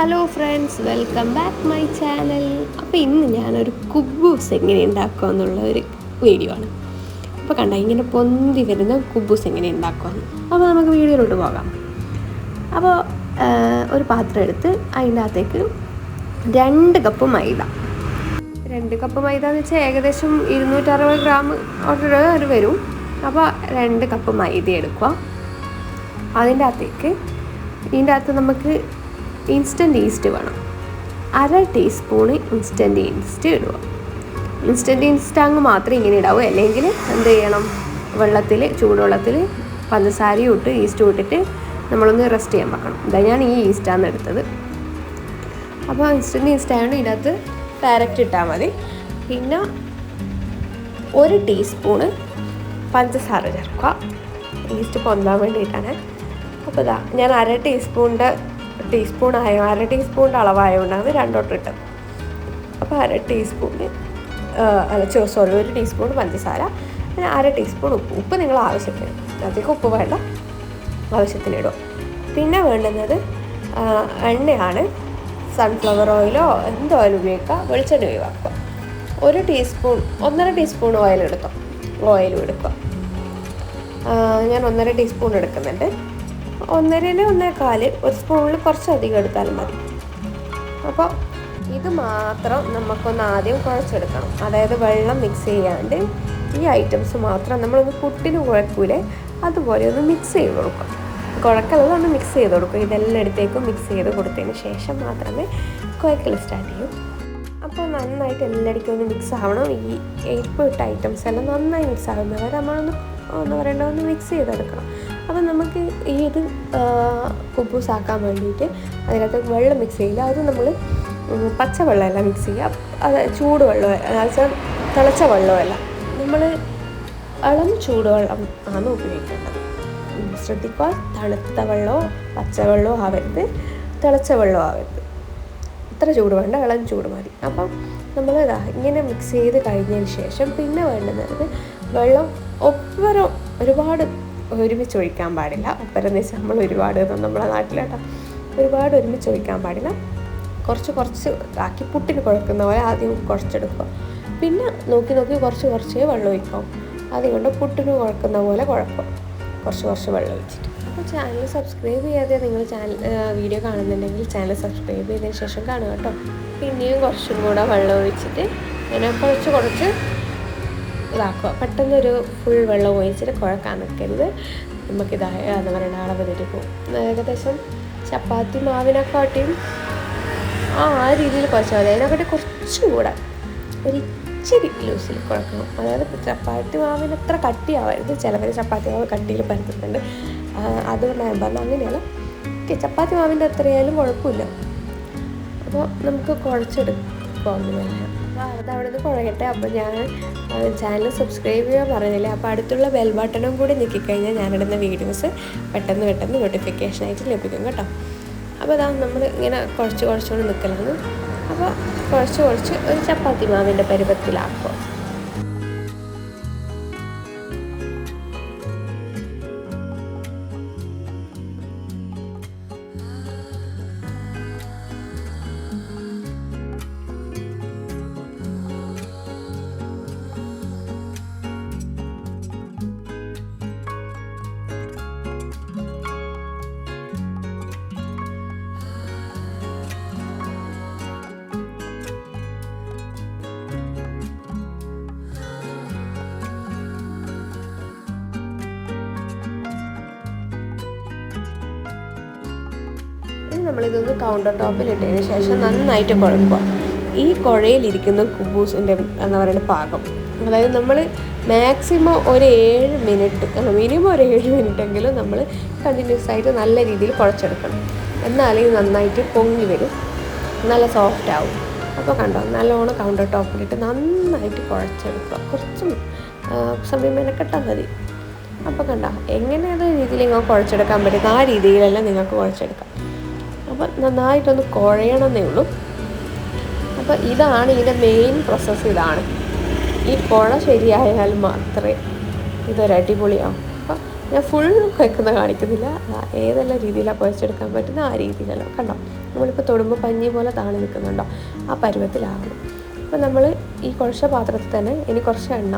Hello friends welcome back my channel അപ്പോൾ ഇന്ന് ഞാനൊരു കുബൂസ് എങ്ങനെ ഉണ്ടാക്കുക എന്നുള്ള ഒരു വീഡിയോ ആണ്. അപ്പോൾ കണ്ട ഇങ്ങനെ പൊന്തി വരുന്ന കുബൂസ് എങ്ങനെ ഉണ്ടാക്കുമെന്ന് അപ്പോൾ നമുക്ക് വീഡിയോയിലോട്ട് പോകാം. അപ്പോൾ ഒരു പാത്രം എടുത്ത് അതിന്റെ അകത്തേക്ക് രണ്ട് കപ്പ് മൈദ. രണ്ട് കപ്പ് മൈദ എന്ന് വെച്ചാൽ ഏകദേശം ഇരുന്നൂറ്ററുപത് ഗ്രാം ഒരു വരും. അപ്പോൾ രണ്ട് കപ്പ് മൈദ എടുക്കുക. അതിന്റെ അകത്തേക്ക് ഇതിന്റെ അകത്ത് നമുക്ക് ഇൻസ്റ്റന്റ് ഈസ്റ്റ് വേണം. അര ടീസ്പൂണ് ഇൻസ്റ്റന്റ് ഈസ്റ്റ് ഇടുക. ഇൻസ്റ്റന്റ് ഈസ്റ്റ് അങ്ങ് മാത്രമേ ഇങ്ങനെ ഇടാവൂ. അല്ലെങ്കിൽ എന്ത് ചെയ്യണം? വെള്ളത്തിൽ ചൂടുവെള്ളത്തിൽ പഞ്ചസാരയും ഇട്ട് ഈസ്റ്റും ഇട്ടിട്ട് നമ്മളൊന്ന് റെസ്റ്റ് ചെയ്യാൻ വെക്കണം. ഇതാ ഞാൻ ഈ ഈസ്റ്റാണ് എടുത്തത്. അപ്പോൾ ഇൻസ്റ്റന്റ് ഈസ്റ്റ് ആയതുകൊണ്ട് ഇതിനകത്ത് ഡയറക്റ്റ് ഇട്ടാൽ മതി. പിന്നെ ഒരു ടീസ്പൂണ് പഞ്ചസാര ചേർക്കുക. ഈസ്റ്റ് പൊന്താൻ വേണ്ടിയിട്ടാണ്. അപ്പോൾ ഇതാ ഞാൻ അര ടീസ്പൂണിന്റെ ടീസ്പൂൺ ആയ അര ടീസ്പൂണിന്റെ അളവായതുകൊണ്ടാണ് രണ്ടോട്ട് ഇട്ടത്. അപ്പോൾ അര ടീസ്പൂണ് അല്ല സോറി ഒരു ടീസ്പൂൺ പഞ്ചസാര പിന്നെ അര ടീസ്പൂൺ ഉപ്പ്. ഉപ്പ് നിങ്ങൾ ആവശ്യത്തിന് അധികം ഉപ്പ് വേണ്ട ആവശ്യത്തിന് ഇടും. പിന്നെ വേണ്ടുന്നത് എണ്ണയാണ്. സൺഫ്ലവർ ഓയിലോ എന്ത് ഓയിലും ഉപയോഗിക്കുക വെളിച്ചെണ്ണ ഒഴിവാക്കുക. ഒരു ടീസ്പൂൺ ഒന്നര ടീസ്പൂൺ ഓയിൽ ഓയിലും എടുക്കുക ഞാൻ ഒന്നര ടീസ്പൂൺ എടുക്കുന്നുണ്ട്. ഒന്നരയിൽ ഒന്നേകാൽ ഒരു സ്പൂണിൽ കുറച്ചധികം എടുത്താലും മതി. അപ്പോൾ ഇത് മാത്രം നമുക്കൊന്ന് ആദ്യം കുഴച്ചെടുക്കണം. അതായത് വെള്ളം മിക്സ് ചെയ്യാണ്ട് ഈ ഐറ്റംസ് മാത്രം നമ്മളൊന്ന് പുട്ടിന് കുഴക്കൂലെ അതുപോലെ ഒന്ന് മിക്സ് ചെയ്ത് കൊടുക്കുക. കുഴക്കുള്ളത് ഒന്ന് മിക്സ് ചെയ്ത് കൊടുക്കുക. ഇതെല്ലായിടത്തേക്കും മിക്സ് ചെയ്ത് കൊടുത്തതിന് ശേഷം മാത്രമേ കുഴക്കൽ സ്റ്റാർട്ട് ചെയ്യൂ. അപ്പോൾ നന്നായിട്ട് എല്ലായിടക്കും ഒന്ന് മിക്സ് ആവണം. ഈ എരിപ്പ് ഇട്ട ഐറ്റംസ് എല്ലാം നന്നായി മിക്സ് ആകുന്നവരെ നമ്മളൊന്ന് എന്താ പറയേണ്ട ഒന്ന് മിക്സ് ചെയ്തെടുക്കണം. അപ്പം നമുക്ക് ഏത് ഇത് കുബൂസ് ആക്കാൻ വേണ്ടിയിട്ട് അതിനകത്ത് വെള്ളം മിക്സ് ചെയ്യില്ല അത് നമ്മൾ പച്ചവെള്ളമല്ല മിക്സ് ചെയ്യുക. അത് ചൂടുവെള്ളം എന്നുവെച്ചാൽ തിളച്ച വെള്ളമല്ല. നമ്മൾ ഇളം ചൂടുവെള്ളം ആണ് ഉപയോഗിക്കേണ്ടത്. ശ്രദ്ധിക്കുക. തണുത്ത വെള്ളമോ പച്ചവെള്ളമോ ആവരുത്. തിളച്ച വെള്ളമോ ആവരുത്. ഇത്ര ചൂട് വേണ്ട ഇളം ചൂട് മതി. അപ്പം നമ്മൾ ഇതാ ഇങ്ങനെ മിക്സ് ചെയ്ത് കഴിഞ്ഞതിന് ശേഷം പിന്നെ വേണ്ടുന്നത് വെള്ളം ഒപ്പരം ഒരുപാട് ഒരുമിച്ച് ഒഴിക്കാൻ പാടില്ല. ഒപ്പരം എന്ന് വെച്ചാൽ നമ്മൾ ഒരുപാട് നമ്മുടെ നാട്ടിലേട്ടോ. ഒരുപാട് ഒരുമിച്ച് ഒഴിക്കാൻ പാടില്ല. കുറച്ച് കുറച്ച് ആക്കി പുട്ടിന് കുഴക്കുന്ന പോലെ ആദ്യം കുറച്ചെടുക്കുക പിന്നെ നോക്കി നോക്കി കുറച്ച് കുറച്ച് വെള്ളം ഒഴിക്കാം. അതുകൊണ്ട് പുട്ടിന് കുഴക്കുന്ന പോലെ കുഴപ്പം കുറച്ച് കുറച്ച് വെള്ളം ഒഴിച്ചിട്ട്. അപ്പോൾ ചാനൽ സബ്സ്ക്രൈബ് ചെയ്യാതെ നിങ്ങൾ ചാനൽ വീഡിയോ കാണുന്നുണ്ടെങ്കിൽ ചാനൽ സബ്സ്ക്രൈബ് ചെയ്തതിന് ശേഷം കാണുക കേട്ടോ. പിന്നെയും കുറച്ചും കൂടെ വെള്ളം ഒഴിച്ചിട്ട് അങ്ങനെ കുറച്ച് കുറച്ച് ഇതാക്കുക. പെട്ടെന്നൊരു ഫുൾ വെള്ളം ഒഴിച്ചിട്ട് കുഴക്കാൻ നിൽക്കരുത്. നമുക്കിതായ എന്താ പറയുക അളവ് തിരിക്കും ഏകദേശം ചപ്പാത്തി മാവിനെക്കാട്ടിയും ആ ആ രീതിയിൽ കുറച്ച് മതി. അതിനെക്കാട്ടി കുറച്ചും കൂടെ ഒരു ഇച്ചിരി ലൂസിൽ കുഴക്കണം. അതായത് ചപ്പാത്തി മാവിന് അത്ര കട്ടിയാവരുത്. ചിലവർ ചപ്പാത്തി മാവ് കട്ടിയിൽ പരത്തുന്നുണ്ട്. അതുകൊണ്ട് ഞാൻ പറഞ്ഞു അങ്ങനെയല്ല. ഓക്കെ ചപ്പാത്തി മാവിന്റെ അത്രയായാലും കുഴപ്പമില്ല. അപ്പോൾ നമുക്ക് കുഴച്ചെടുക്കാം കുഴച്ചെടുക്കാവുന്നതല്ല അവിടെ നിന്ന് കുഴക്കട്ടെ അപ്പോൾ ഞാൻ ചാനൽ സബ്സ്ക്രൈബ് ചെയ്യാൻ പറഞ്ഞില്ല? അപ്പോൾ അടുത്തുള്ള ബെൽ ബട്ടണും കൂടി ഞെക്കിക്കഴിഞ്ഞാൽ ഞാനിടുന്ന വീഡിയോസ് പെട്ടെന്ന് പെട്ടെന്ന് നോട്ടിഫിക്കേഷനായിട്ട് ലഭിക്കും കേട്ടോ. അപ്പോൾ അതാ നമ്മൾ ഇങ്ങനെ കുറച്ച് കുറച്ചുകൊണ്ട് നിൽക്കലാണ് അപ്പോൾ കുറച്ച് കുറച്ച് ഒരു ചപ്പാത്തി മാവിന്റെ പരുവത്തിലാക്കുക നമ്മളിതൊന്ന് കൗണ്ടർ ടോപ്പിൽ ഇട്ടതിന് ശേഷം നന്നായിട്ട് കുഴക്കുക. ഈ കുഴയിലിരിക്കുന്ന കുബൂസിന്റെ എന്താ പറയുക പാകം. അതായത് നമ്മൾ മാക്സിമം ഒരു ഏഴ് മിനിറ്റ് അല്ല മിനിമം ഒരു ഏഴ് മിനിറ്റ് എങ്കിലും നമ്മൾ കണ്ടിന്യൂസ് ആയിട്ട് നല്ല രീതിയിൽ കുഴച്ചെടുക്കണം. എന്നാലേ നന്നായിട്ട് പൊങ്ങി വരും. നല്ല സോഫ്റ്റ് ആവും. അപ്പോൾ കണ്ടോ നല്ലോണം കൗണ്ടർ ടോപ്പിലിട്ട് നന്നായിട്ട് കുഴച്ചെടുക്കുക. കുറച്ചും സമയം മെനക്കെട്ടാൽ മതി. അപ്പോൾ കണ്ടോ എങ്ങനെ രീതിയിൽ നിങ്ങൾക്ക് കുഴച്ചെടുക്കാൻ പറ്റും? ആ രീതിയിലെല്ലാം നിങ്ങൾക്ക് കുഴച്ചെടുക്കാം. അപ്പോൾ നന്നായിട്ടൊന്ന് കുഴയണമെന്നേ ഉള്ളൂ. അപ്പോൾ ഇതാണ് ഇതിന്റെ മെയിൻ പ്രോസസ്സ് ഇതാണ്. ഈ കുഴ ശരിയായാൽ മാത്രമേ ഇതൊരു അടിപൊളിയാവും. അപ്പോൾ ഞാൻ ഫുൾ കുഴക്കുന്ന കാണിക്കുന്നില്ല. ഏതെല്ലാം രീതിയിലാണ് കുഴച്ചെടുക്കാൻ പറ്റുന്ന ആ രീതിയിലല്ലോ. കണ്ടോ? നമ്മളിപ്പോൾ തൊടുമ്പോൾ പഞ്ഞി പോലെ താണി നിൽക്കുന്നുണ്ടോ? ആ പരുവത്തിലാകണം അപ്പോൾ നമ്മൾ ഈ കുഴച്ച പാത്രത്തിൽ തന്നെ ഇനി കുറച്ച് എണ്ണ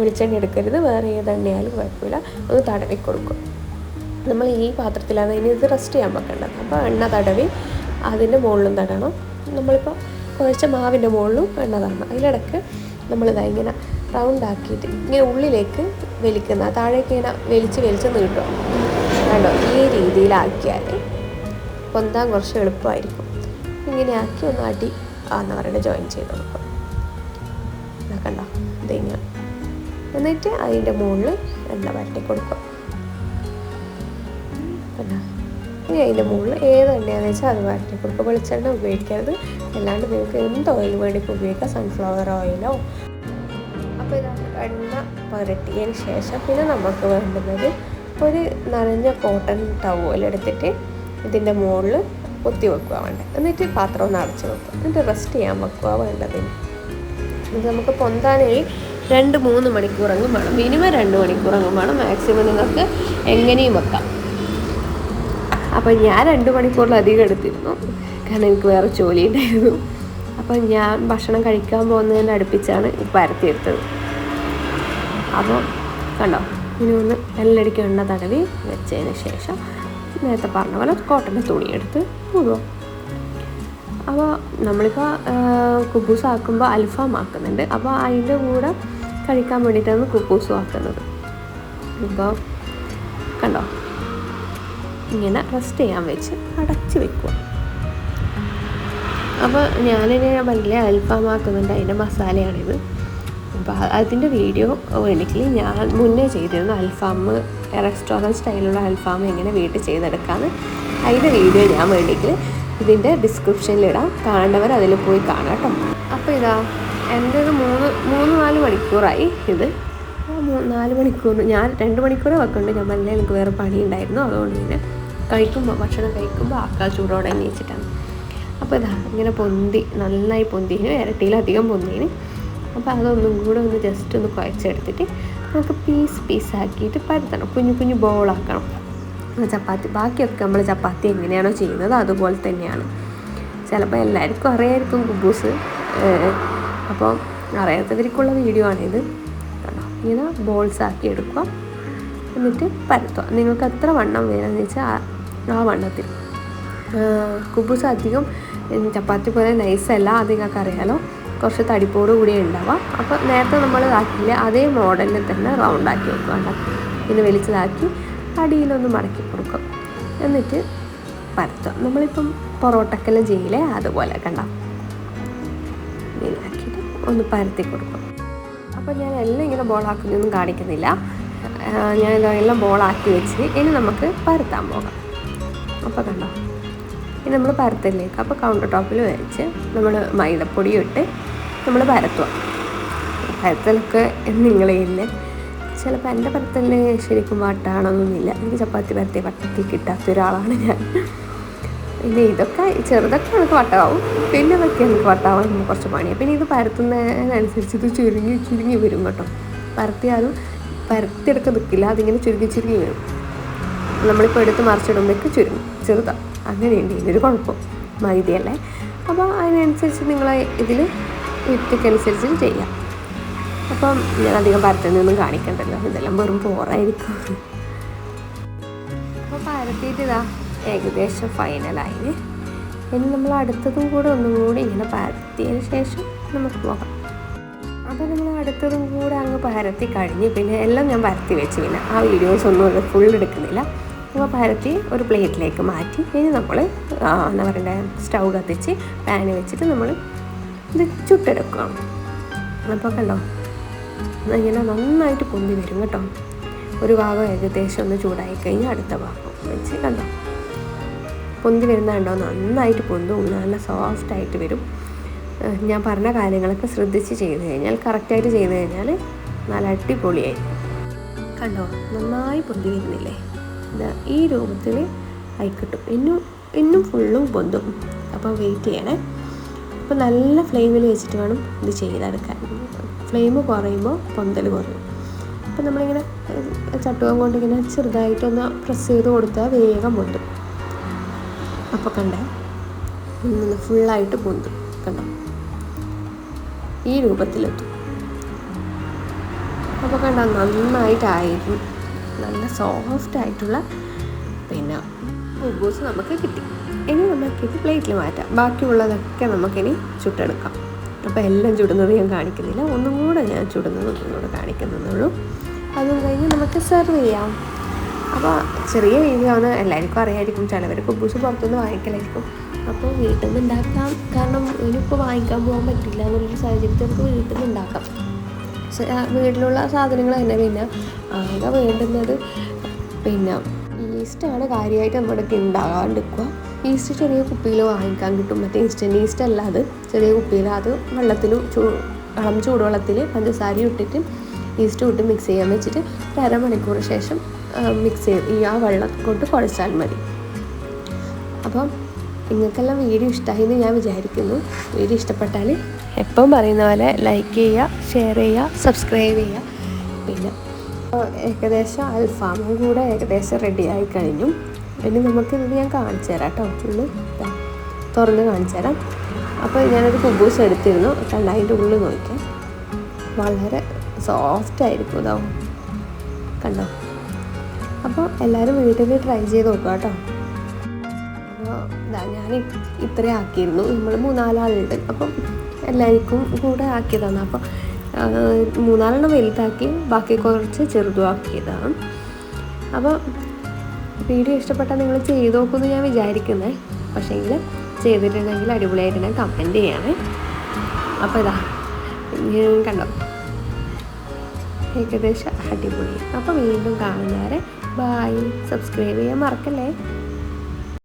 വെളിച്ചെണ്ണ എടുക്കരുത്. വേറെ ഏത് എണ്ണയായാലും കുഴപ്പമില്ല. ഒന്ന് തടവി കൊടുക്കും. നമ്മൾ ഈ പാത്രത്തിലാണ് ഇനി ഇത് റെസ്റ്റ് ചെയ്യാൻ വെക്കേണ്ടത്. അപ്പോൾ എണ്ണ തടവി അതിന്റെ മുകളിലും തടണം. നമ്മളിപ്പോൾ കുഴച്ച മാവിന്റെ മുകളിലും എണ്ണ തടണം. അതിലിടക്ക് നമ്മളിതാ ഇങ്ങനെ റൗണ്ട് ആക്കിയിട്ട് ഇങ്ങനെ ഉള്ളിലേക്ക് വലിക്കുന്ന താഴേക്ക് ഇങ്ങനെ വലിച്ച് വലിച്ച് നീട്ടും കണ്ടോ? ഈ രീതിയിലാക്കിയാൽ പൊന്താൻ കുറച്ച് എളുപ്പമായിരിക്കും. ഇങ്ങനെ ആക്കി ഒന്ന് അടി ആന്ന് പറയുന്നത് ജോയിൻ ചെയ്ത് കൊടുക്കും കണ്ടോ? ഇതിങ്ങനെ. എന്നിട്ട് അതിന്റെ മുകളിൽ എണ്ണ വരട്ടി കൊടുക്കും കണ്ടോ ഇനി അതിന്റെ മുകളിൽ ഏത് എണ്ണയാണെന്ന് വെച്ചാൽ അത് കൊടുക്കുക വെളിച്ചെണ്ണ ഉപയോഗിക്കരുത്. അല്ലാണ്ട് നിങ്ങൾക്ക് എന്ത് ഓയിൽ വേണ്ടിയിട്ട് ഉപയോഗിക്കാം. സൺഫ്ലവർ ഓയിലോ അപ്പോൾ ഇതാണ് എണ്ണ പുരട്ടിയതിന് ശേഷം പിന്നെ നമുക്ക് വേണ്ടുന്നത് ഒരു നനഞ്ഞ കോട്ടൺ ടവൽ എടുത്തിട്ട് ഇതിന്റെ മുകളിൽ കുത്തി വെക്കുക വേണ്ടത് എന്നിട്ട് പാത്രം ഒന്ന് അടച്ച് വെക്കുക. എന്നിട്ട് റെസ്റ്റ് ചെയ്യാൻ വെക്കുക വേണ്ടതിന്. ഇത് നമുക്ക് പൊന്താനായി രണ്ട് മൂന്ന് മണിക്കൂറെങ്കിലും വേണം. മിനിമം രണ്ട് മണിക്കൂറെങ്കിലും വേണം. മാക്സിമം നിങ്ങൾക്ക് എങ്ങനെയും വെക്കാം. അപ്പോൾ ഞാൻ രണ്ട് മണിക്കൂറിലധികം എടുത്തിരുന്നു. കാരണം എനിക്ക് വേറെ ജോലി ഉണ്ടായിരുന്നു. അപ്പം ഞാൻ ഭക്ഷണം കഴിക്കാൻ പോകുന്നതിന്റെ അടുപ്പിച്ചാണ് പരത്തിയെടുത്തത് അപ്പോൾ കണ്ടോ ഇനി ഒന്ന് എല്ലടിക്ക് എണ്ണ തടവി വെച്ചതിന് ശേഷം നേരത്തെ പറഞ്ഞ പോലെ കോട്ടന്റെ തുണിയെടുത്ത് മൂടുക. അപ്പോൾ നമ്മളിപ്പോൾ കുബൂസ് ആക്കുമ്പോൾ അൽഫാം ആക്കുന്നുണ്ട്. അപ്പോൾ അതിന്റെ കൂടെ കഴിക്കാൻ വേണ്ടിയിട്ടാണ് കുബൂസും ആക്കുന്നത്. ഇപ്പോൾ കണ്ടോ ഇങ്ങനെ റെസ്റ്റ് ചെയ്യാൻ വെച്ച് അടച്ച് വെക്കുക അപ്പോൾ ഞാനിനി വലിയ അൽഫാമാക്കുന്നുണ്ട് അതിന്റെ മസാലയാണിത്. അപ്പോൾ അതിന്റെ വീഡിയോ വേണമെങ്കിൽ ഞാൻ മുന്നേ ചെയ്തിരുന്നു അൽഫാം റെസ്റ്റോറന്റ് സ്റ്റൈലുള്ള അൽഫാം എങ്ങനെ വീട്ടിൽ ചെയ്തെടുക്കാമെന്ന് അതിന്റെ വീഡിയോ ഞാൻ വേണമെങ്കിൽ ഇതിന്റെ ഡിസ്ക്രിപ്ഷനിലിടാം കാണേണ്ടവർ അതിൽ പോയി കാണാം കേട്ടോ. അപ്പോൾ ഇതാ എന്റെ ഒരു മൂന്ന് മൂന്ന് നാല് മണിക്കൂറായി ഇത്. നാല് മണിക്കൂർ ഞാൻ രണ്ട് മണിക്കൂർ വെക്കുന്നുണ്ട് ഞാൻ മല്ലേ എനിക്ക് വേറെ പണി ഉണ്ടായിരുന്നു. അതുകൊണ്ട് പിന്നെ കഴിക്കുമ്പോൾ ഭക്ഷണം കഴിക്കുമ്പോൾ ആക്കാൽ ചൂടോടെ എണീച്ചിട്ടാണ് അപ്പോൾ ഇതാ ഇങ്ങനെ പൊന്തി നന്നായി പൊന്തിന് ഇരട്ടിയിലധികം പൊന്തിന് അപ്പോൾ അതൊന്നും കൂടെ ഒന്ന് ജസ്റ്റ് ഒന്ന് കുഴച്ചെടുത്തിട്ട് നമുക്ക് പീസ് പീസ് പീസാക്കിയിട്ട് പരത്തണം. കുഞ്ഞു കുഞ്ഞു ബോളാക്കണം ചപ്പാത്തി ബാക്കിയൊക്കെ നമ്മൾ ചപ്പാത്തി എങ്ങനെയാണോ ചെയ്യുന്നത് അതുപോലെ തന്നെയാണ്. ചിലപ്പോൾ എല്ലാവർക്കും അറിയായിരിക്കും കുബൂസ്. അപ്പോൾ അറിയാത്തവർക്കുള്ള വീഡിയോ ആണിത്. കണ്ടോ? ഇങ്ങനെ ബോൾസ് ആക്കി എടുക്കുക. എന്നിട്ട് പരത്തുക. നിങ്ങൾക്ക് എത്ര വണ്ണം വേണമെന്ന് വെച്ചാൽ ആ- വണ്ണത്തിൽ കുബൂസ് അധികം ചപ്പാത്തി പോലെ നൈസല്ല അത് നിങ്ങൾക്ക് അറിയാലോ കുറച്ച് തടിപ്പോട് കൂടി ഉണ്ടാവാം. അപ്പോൾ നേരത്തെ നമ്മൾ ആക്കിയില്ല അതേ മോഡലിൽ തന്നെ റൗണ്ട് ആക്കി വെക്കുക കേട്ടോ. പിന്നെ വലിച്ചതാക്കി അടിയിലൊന്ന് മടക്കി കൊടുക്കും. എന്നിട്ട് പരത്തുക. നമ്മളിപ്പം പൊറോട്ടക്കെല്ലാം ചെയ്യില്ലേ അതുപോലെ കണ്ട. ഇങ്ങനെയാക്കിയിട്ട് ഒന്ന് പരത്തി കൊടുക്കും. അപ്പോൾ ഞാൻ എല്ലാം ഇങ്ങനെ ബോളാക്കുന്നൊന്നും കാണിക്കുന്നില്ല. ഞാൻ എല്ലാം ബോളാക്കി വെച്ച് ഇനി നമുക്ക് പരത്താൻ പോകാം. അപ്പോൾ കണ്ടോ? ഇനി നമ്മൾ പരത്തലിലേക്ക് അപ്പോൾ കൗണ്ടർ ടോപ്പിൽ വെച്ച് നമ്മൾ മൈദപ്പൊടി ഇട്ട് നമ്മൾ പരത്തുക. പരത്തലൊക്കെ നിങ്ങളെയില്ല ചിലപ്പോൾ എന്റെ പരത്തലിന് ശരിക്കും വട്ടാണൊന്നുമില്ല എനിക്ക് ചപ്പാത്തി പരത്തി വട്ടത്തിൽ കിട്ടാത്ത ഒരാളാണ് ഞാൻ. പിന്നെ ഇതൊക്കെ ചെറുതൊക്കെ നമുക്ക് വട്ടമാവും പിന്നെ അതൊക്കെ നമുക്ക് വട്ടാവാൻ കുറച്ച് പണിയാണ് പിന്നെ ഇത് പരത്തുന്നതിനനുസരിച്ച് ഇത് ചുരുങ്ങി ചുരുങ്ങി വരും കേട്ടോ. പരത്തിയാലും പരത്തിയെടുക്കാൻ നിൽക്കില്ല അതിങ്ങനെ ചുരുങ്ങി ചുരുങ്ങി വരും. നമ്മളിപ്പോൾ എടുത്ത് മറിച്ചിടുമ്പോഴേക്ക് ചുരുങ്ങും. ചെറുതാണ് അങ്ങനെയുണ്ട്. ഇതിനൊരു കുഴപ്പം. മൈദയല്ലേ? അപ്പോൾ അതിനനുസരിച്ച് നിങ്ങൾ ഇതിൽ വിറ്റക്കനുസരിച്ച് ചെയ്യാം. അപ്പം ഞാൻ അധികം പരത്തുന്നൊന്നും കാണിക്കണ്ടല്ലോ. ഇതെല്ലാം വെറും പോറായിരിക്കും അപ്പോൾ പരത്തിയിട്ട് ഇതാ ഏകദേശം ഫൈനലായി ഇനി നമ്മൾ അടുത്തതും കൂടെ ഒന്നും കൂടി ഇങ്ങനെ പരത്തിയതിന് ശേഷം നമുക്ക് പോകാം. അപ്പോൾ നമ്മൾ അടുത്തതും കൂടെ അങ്ങ് പരത്തി കഴിഞ്ഞ് പിന്നെ എല്ലാം ഞാൻ പരത്തി വെച്ച് പിന്നെ ആ വീഡിയോസ് ഒന്നും ഫുൾ എടുക്കുന്നില്ല. അപ്പോൾ പരത്തി ഒരു പ്ലേറ്റിലേക്ക് മാറ്റി. ഇനി നമ്മൾ എന്താ പറയണ്ടേ സ്റ്റൗ കത്തിച്ച് പാന് വെച്ചിട്ട് നമ്മൾ ഇത് ചുട്ടെടുക്കണം. അപ്പോൾ കണ്ടോ? ഇങ്ങനെ നന്നായിട്ട് പൊന്തി വരും കേട്ടോ. ഒരു ഭാഗം ഏകദേശം ഒന്ന് ചൂടായി കഴിഞ്ഞാൽ അടുത്ത ഭാഗം വെച്ച് കണ്ടോ? പൊന്തി വരുന്ന കണ്ടോ? നന്നായിട്ട് പൊന്തും നല്ല സോഫ്റ്റ് ആയിട്ട് വരും. ഞാൻ പറഞ്ഞ കാര്യങ്ങളൊക്കെ ശ്രദ്ധിച്ച് ചെയ്ത് കഴിഞ്ഞാൽ കറക്റ്റായിട്ട് ചെയ്ത് കഴിഞ്ഞാൽ നല്ല അടിപൊളിയായി. കണ്ടോ? നന്നായി പൊന്തി വരുന്നില്ലേ? ഈ രൂപത്തിൽ ആയിക്കിട്ടും ഇന്നും ഇന്നും ഫുള്ളും പൊന്തും. അപ്പോൾ വെയിറ്റ് ചെയ്യണേ. അപ്പോൾ നല്ല ഫ്ലെയിമിൽ വെച്ചിട്ട് വേണം ഇത് ചെയ്തെടുക്കാൻ. ഫ്ലെയിം കുറയുമ്പോൾ പൊന്തൽ കുറയും. അപ്പോൾ നമ്മളിങ്ങനെ ചട്ടുകം കൊണ്ടിങ്ങനെ ചെറുതായിട്ടൊന്ന് പ്രസ് ചെയ്ത് കൊടുത്താൽ വേഗം പൊന്തും. അപ്പോൾ കണ്ടേ? ഇന്ന് ഫുള്ളായിട്ട് പൊന്തും. കണ്ടോ? ഈ രൂപത്തിലെത്തും. അപ്പോൾ കണ്ടോ? നന്നായിട്ടായിരുന്നു. നല്ല സോഫ്റ്റ് ആയിട്ടുള്ള പിന്നെ കുബൂസ് നമുക്ക് കിട്ടി. ഇനി നമുക്കിത് പ്ലേറ്റിൽ മാറ്റാം. ബാക്കിയുള്ളതൊക്കെ നമുക്കിനി ചുട്ടെടുക്കാം. അപ്പോൾ എല്ലാം ചുടുന്നത് ഞാൻ കാണിക്കുന്നില്ല. ഒന്നും കൂടെ ഞാൻ ചുടുന്നത് ഒന്നും കൂടെ കാണിക്കുന്നുള്ളൂ അതും കഴിഞ്ഞ് നമുക്ക് സെർവ് ചെയ്യാം. അപ്പോൾ ചെറിയ വീഡിയോ ആണ്. എല്ലാവർക്കും അറിയായിരിക്കും. ചിലവർ കുബൂസ് പുറത്തുനിന്ന് വാങ്ങിക്കലായിരിക്കും. അപ്പോൾ വീട്ടിൽ നിന്ന് ഉണ്ടാക്കാം. കാരണം ഇനിയിപ്പോൾ വാങ്ങിക്കാൻ പോകാൻ പറ്റില്ല എന്നുള്ളൊരു സാഹചര്യത്തിൽ നമുക്ക് വീട്ടിൽ നിന്ന് ഉണ്ടാക്കാം. വീട്ടിലുള്ള സാധനങ്ങൾ തന്നെ പിന്നെ ആകെ വേണ്ടുന്നത് പിന്നെ ഈസ്റ്റാണ് കാര്യമായിട്ട് നമ്മുടെ ഉണ്ടാകാണ്ടിരിക്കുക ഈസ്റ്റ് ചെറിയ കുപ്പിയിൽ വാങ്ങിക്കാൻ കിട്ടും. മറ്റേ ഇൻസ്റ്റന്റ് ഈസ്റ്റ് അല്ല അത്. ചെറിയ കുപ്പിയിൽ അത് വെള്ളത്തിൽ ചൂ ഇളം ചൂടുവെള്ളത്തിൽ പഞ്ചസാര ഇട്ടിട്ട് ഈസ്റ്റ് ഇട്ട് മിക്സ് ചെയ്യാൻ വെച്ചിട്ട് ഒരു അരമണിക്കൂർ ശേഷം മിക്സ് ചെയ്ത് ഈ ആ വെള്ളം കൊണ്ട് കുഴച്ചാൽ മതി. അപ്പം നിങ്ങൾക്കെല്ലാം വീഡിയോ ഇഷ്ടമായി എന്ന് ഞാൻ വിചാരിക്കുന്നു. വീഡിയോ ഇഷ്ടപ്പെട്ടാൽ എപ്പം പറയുന്ന പോലെ ലൈക്ക് ചെയ്യുക ഷെയർ ചെയ്യുക സബ്സ്ക്രൈബ് ചെയ്യുക. പിന്നെ ഏകദേശം അൽഫാമും കൂടെ ഏകദേശം റെഡി ആയി കഴിഞ്ഞു. ഇനി നമുക്കിത് ഞാൻ കാണിച്ചു തരാം കേട്ടോ ഉള്ളിൽ തുറന്ന് കാണിച്ചു തരാം. അപ്പോൾ ഞാനൊരു കുബൂസ് എടുത്തിരുന്നു. കണ്ട അതിന്റെ ഉള്ളിൽ നോക്കിയാൽ വളരെ സോഫ്റ്റ് ആയിരിക്കും ഇതാവും കണ്ടോ? അപ്പോൾ എല്ലാവരും വീട്ടിൽ ട്രൈ ചെയ്ത് നോക്കുക കേട്ടോ ഇതാ ഞാൻ ഇത്രയും ആക്കിയിരുന്നു. നമ്മൾ മൂന്നാലാളുണ്ട്. അപ്പം എല്ലാവർക്കും കൂടെ ആക്കിയതാണ്. അപ്പം മൂന്നാലെണ്ണം വലുതാക്കി ബാക്കി കുറച്ച് ചെറുതുമാക്കിയതാണ് അപ്പോൾ വീഡിയോ ഇഷ്ടപ്പെട്ടാൽ നിങ്ങൾ ചെയ്ത് നോക്കുമെന്ന് ഞാൻ വിചാരിക്കുന്നത് പക്ഷേങ്കിൽ ചെയ്തിട്ടുണ്ടെങ്കിൽ അടിപൊളിയായിട്ടുണ്ടെങ്കിൽ കമന്റ് ചെയ്യണേ. അപ്പോൾ ഇതാ കണ്ടോ? ഏകദേശം അടിപൊളി. അപ്പോൾ വീണ്ടും കാണുന്നവരെ ബായ് സബ്സ്ക്രൈബ് ചെയ്യാൻ മറക്കല്ലേ?